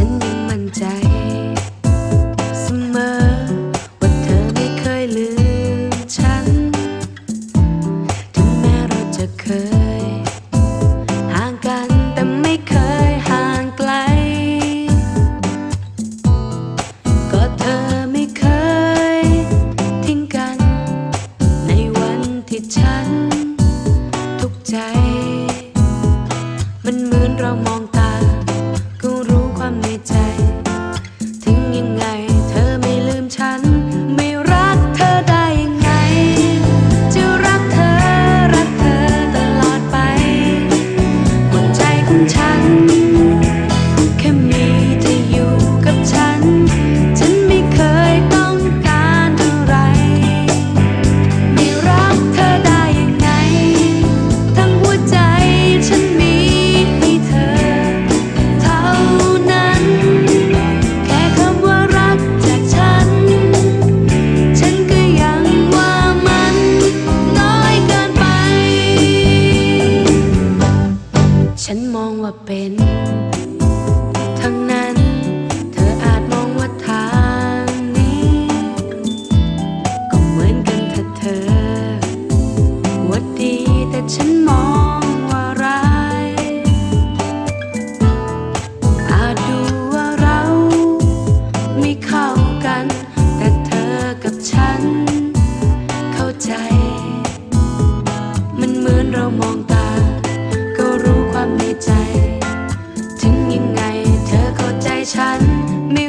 ฉันยังมั่นใจ เสมอ ว่าเธอไม่เคยลืมฉัน ถึงแม้เราจะเคย ห่างกันแต่ไม่เคยห่างไกล ก็เธอไม่เคย ทิ้งกัน ในวันที่ฉัน ทุกใจ มันเหมือนเรามองตา ของฉัน ฉันมองว่าเป็น ทั้งนั้นเธออาจมองว่าทางนี้ ก็เหมือนกันถ้าเธอว่าดีแต่ฉันมองว่าร้าย อาจดูว่าเราไม่เข้ากัน แต่เธอกับฉัน เข้าใจ มันเหมือนเรามอง ความในใจ ถึงยังไงเธอเข้าใจฉันไม่